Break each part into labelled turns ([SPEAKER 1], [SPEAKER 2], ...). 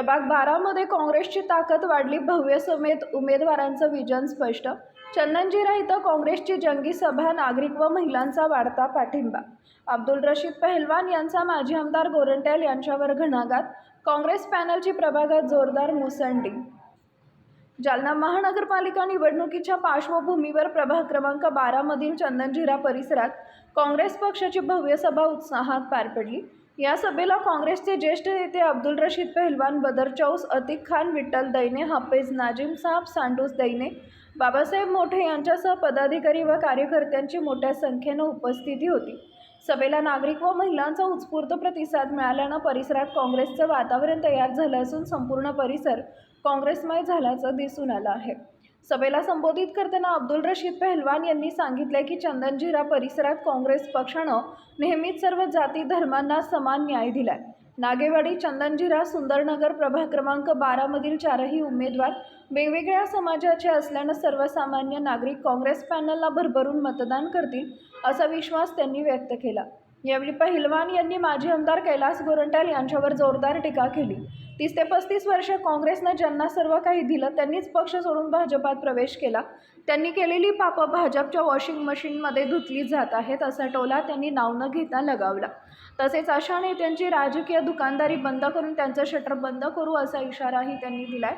[SPEAKER 1] प्रभाग बारामध्ये काँग्रेसची ताकद वाढली. भव्य समेत उमेदवारांचं विजन स्पष्ट. चंदनजीरा इथं काँग्रेसची जंगी सभा नागरिक व महिलांचा वाढता पाठिंबा. अब्दुल रशीद पहलवान यांचा माजी आमदार गोरंट्याल यांच्यावर घणाघात. काँग्रेस पॅनलची प्रभागात जोरदार मुसंडी. जालना महानगरपालिका निवडणुकीच्या पार्श्वभूमीवर प्रभाग क्रमांक बारामधील चंदनझिरा परिसरात काँग्रेस पक्षाची भव्य सभा उत्साहात पार पडली. या सभेला काँग्रेसचे ज्येष्ठ नेते अब्दुल रशीद पहलवान बदरचौस अतिक खान विठ्ठल दैने हाफेज नाजिम साहब सांडूस दैने बाबासाहेब मोठे यांच्यासह पदाधिकारी व कार्यकर्त्यांची मोठ्या संख्येनं उपस्थिती होती. सभेला नागरिक व महिलांचा उत्स्फूर्त प्रतिसाद मिळाल्यानं परिसरात काँग्रेसचं वातावरण तयार झालं असून संपूर्ण परिसर काँग्रेसमय झाल्याचं दिसून आलं आहे. सभेला संबोधित करताना अब्दुल रशीद पहलवान यांनी सांगितले की चंदनजिरा परिसरात काँग्रेस पक्षानं नेहमीच सर्व जाती धर्मांना समान न्याय दिलाय. नागेवाडी चंदनजिरा सुंदरनगर प्रभाग क्रमांक बारामधील चारही उमेदवार वेगवेगळ्या समाजाचे असल्यानं सर्वसामान्य नागरिक काँग्रेस पॅनलला भरभरून मतदान करतील असा विश्वास त्यांनी व्यक्त केला. यावेळी पहिलवान यांनी माजी आमदार कैलास गोरंट्याल यांच्यावर जोरदार टीका केली. तीस ते पस्तीस वर्ष काँग्रेसनं ज्यांना सर्व काही दिलं त्यांनीच पक्ष सोडून भाजपात प्रवेश केला. त्यांनी केलेली पापं भाजपच्या वॉशिंग मशीनमध्ये धुतली जात आहेत असा टोला त्यांनी नाव न घेता लगावला. तसेच अशा नेत्यांची राजकीय दुकानदारी बंद करून त्यांचं शटर बंद करू असा इशाराही त्यांनी दिलाय.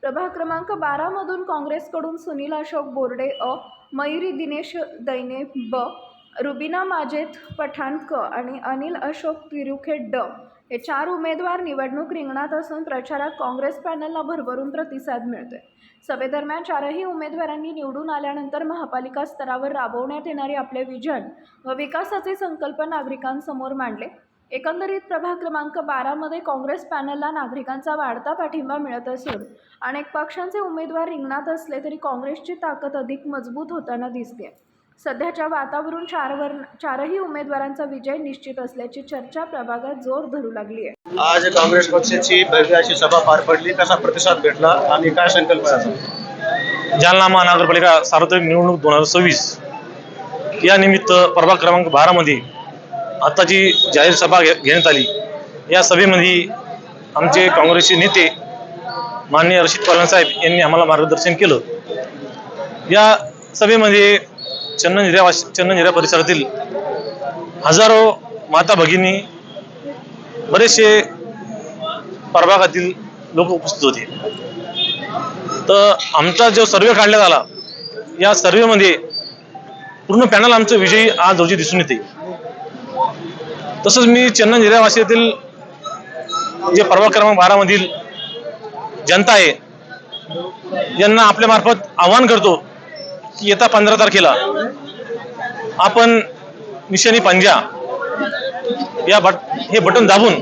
[SPEAKER 1] प्रभाग क्रमांक बारामधून काँग्रेसकडून सुनील अशोक बोर्डे अ. मयुरी दिनेश दैने ब. रुबिना माजेत पठाण क आणि अनिल अशोक तिरुखे ड हे चार उमेदवार निवडणूक रिंगणात असून प्रचारात काँग्रेस पॅनलला भरभरून प्रतिसाद मिळतोय. सभेदरम्यान चारही उमेदवारांनी निवडून आल्यानंतर महापालिका स्तरावर राबवण्यात येणारे आपले विजन व विकासाचे संकल्प नागरिकांसमोर मांडले. एकंदरीत प्रभाग क्रमांक बारामध्ये काँग्रेस पॅनलला नागरिकांचा वाढता पाठिंबा मिळत असून अनेक पक्षांचे उमेदवार रिंगणात असले तरी काँग्रेसची ताकद अधिक मजबूत होताना दिसते सध्याच्या वातावरण चारवर चारही उमेदवारांचा विजय निश्चित असल्याची चर्चा प्रभागात जोर धरू लागली आहे.
[SPEAKER 2] आज काँग्रेस पक्षाची भव्य अशी सभा पार पडली. कसा प्रतिसाद भेटला आणि काय संकल्प आहे याचा?
[SPEAKER 3] जालना महानगरपालिका सार्वत्रिक निवडणूक दोन हजार सव्वीस. या निमित्त प्रभाग क्रमांक बारामध्ये आताची जाहीर सभा घे घेण्यात आली. या सभेमध्ये आमचे काँग्रेसचे नेते माननीय रशीद पवार साहेब यांनी आम्हाला मार्गदर्शन केलं. या सभेमध्ये चंदन हिऱ्या परिसरातील हजारो माता भगिनी बरेचसे प्रभागातील लोक उपस्थित होते. तर आमचा जो सर्वे काढण्यात आला या सर्वेमध्ये पूर्ण पॅनल आमचं विजयी आज रोजी दिसून येते. तसंच मी चंदन जिल्ह्यावासीतील जे प्रभाग क्रमांक बारामधील जनता आहे यांना आपल्या मार्फत आवाहन करतो येत्या पंधरा तारखेला आपण निशाणी पंजा या बट हे बटन दाबून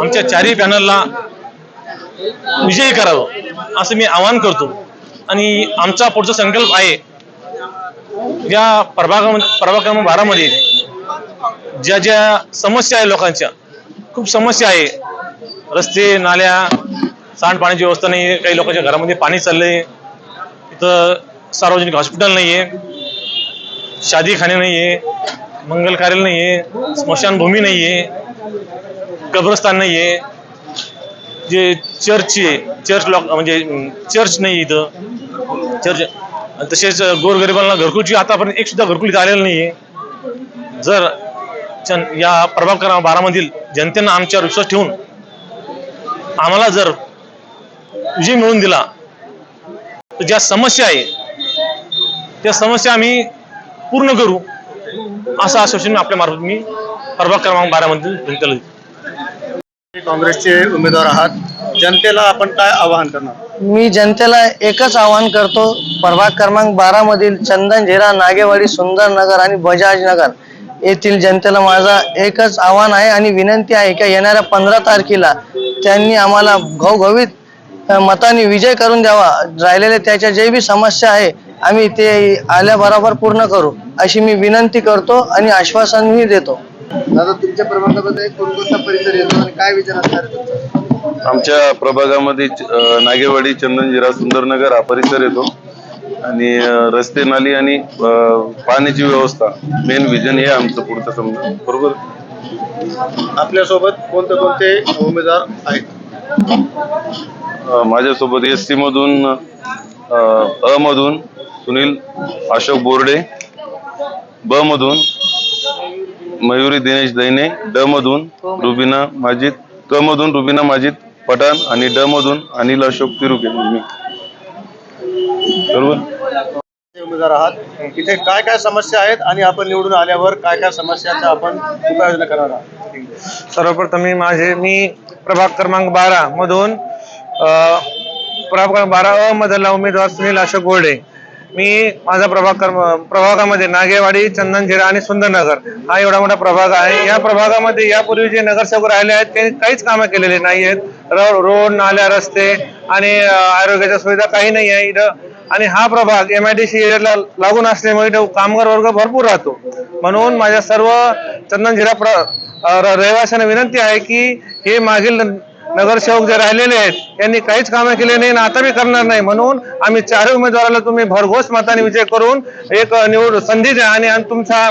[SPEAKER 3] आमच्या चारही पॅनलला विजयी करावं असं मी आवाहन करतो. आणि आमचा पुढचा संकल्प आहे या प्रभागामध्ये प्रभाग क्रमांक बारामध्ये ज्या ज्या समस्या आहे लोकांच्या खूप समस्या आहे. रस्ते नाल्या सांडपाण्याची व्यवस्था नाही काही लोकांच्या घरामध्ये पाणी चाललंय. इथं सार्वजनिक हॉस्पिटल नाही आहे शादीखाने नाही आहे मंगल कार्यालय नाही आहे स्मशानभूमी नाही आहे कब्रस्तान नाही आहे जे चर्च आहे चर्च लॉक म्हणजे चर्च नाही इथं. चर्च तसेच गोरगरिबांना घरकुलची आतापर्यंत एक सुद्धा घरकुल इथं आलेलं नाही आहे जर या प्रभाग क्रमांक बारामधील जनतेनं आमच्यावर विश्वास ठेवून आम्हाला जर विजय मिळवून दिला तर ज्या समस्या आहे त्या समस्या आम्ही पूर्ण करू असं आश्वासन आपल्या मार्फत मी प्रभाग क्रमांक बारामधील जनतेला.
[SPEAKER 2] काँग्रेसचे उमेदवार आहात जनतेला आपण काय आवाहन करणार
[SPEAKER 4] मी जनतेला एकच आवाहन करतो प्रभाग क्रमांक बारा मधील चंदन झेरा नागेवाडी सुंदर नगर आणि बजाज नगर येथील जनतेला माझा एकच आव्हान आहे आणि विनंती आहे की येणाऱ्या पंधरा तारखेला त्यांनी आम्हाला घवघवीत मताने विजय करून द्यावा. राहिलेले त्याच्या जे बी समस्या आहे आम्ही ते आल्याबरोबर पूर्ण करू अशी मी विनंती करतो आणि आश्वासनही देतो.
[SPEAKER 2] दादा तुमच्या प्रभागामध्ये कोणकोणता परिसर येतो आणि काय विचार असणार आहे तुमचा?
[SPEAKER 5] आमच्या प्रभागामध्ये नागेवाडी चंदनजिरा सुंदरनगर हा परिसर येतो. आणि रस्ते नाली आणि पाण्याची व्यवस्था. मेन विजन हे आमचं पुढचं समजा. बरोबर?
[SPEAKER 2] आपल्यासोबत कोणते कोणते उमेदवार आहेत?
[SPEAKER 5] माझ्यासोबत एस सी मधून अ, मधून सुनील अशोक बोर्डे ब मधून मयुरी दिनेश दैने ड मधून रुबिना माजिद क मधून रुबिना माजिद पठाण आणि ड मधून अनिल अशोक तिरुके. बरोबर?
[SPEAKER 2] उमेदवार आहात. इथे काय काय समस्या आहेत आणि आपण निवडून आल्यावर काय काय समस्याचा आपण उपाययोजना करणार आहात?
[SPEAKER 6] सर्वप्रथम मी माझे मी प्रभाग क्रमांक बारा मधून प्रभाग क्रमांक बारा अ मधला उमेदवार सुनील अशोक गोडे. मी माझा प्रभाग क्रम प्रभागामध्ये नागेवाडी चंदनझिरा आणि सुंदरनगर हा एवढा मोठा प्रभाग आहे. या प्रभागामध्ये यापूर्वी जे नगरसेवक राहिले आहेत त्यांनी काहीच कामं केलेली नाही आहेत रोड नाल्या रस्ते आणि आरोग्याच्या सुविधा काही नाही आहे. इथं आणि हा प्रभाग एम आय डी सी एरियाला लागून असल्यामुळे तो कामगार वर्ग भरपूर राहतो. म्हणून माझ्या सर्व चंदनझिरा प्र रहिवाशांना विनंती आहे की हे मागील न- नगरसेवक जे राहिलेले आहेत यांनी काहीच कामं केले नाही आणि आता बी करणार नाही. म्हणून आम्ही चारही उमेदवाराला तुम्ही भरघोस मताने विजय करून एक निवड संधी द्या आणि आणि तुमचा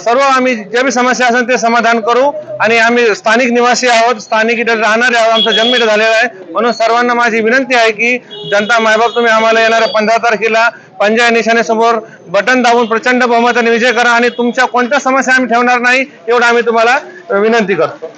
[SPEAKER 6] सर्व आम्ही ज्या बी समस्या असेल ते समाधान करू आणि आम्ही स्थानिक निवासी आहोत स्थानिक इथे राहणारे आहोत आमचा जन्म इथे झालेला आहे. म्हणून सर्वांना माझी विनंती आहे की जनता मायबाप तुम्ही आम्हाला येणाऱ्या पंधरा तारखेला पंजा निशाण्यासमोर बटन दाबून प्रचंड बहुमताने विजय करा आणि तुमच्या कोणत्या समस्या आम्ही ठेवणार नाही एवढं आम्ही तुम्हाला विनंती करतो.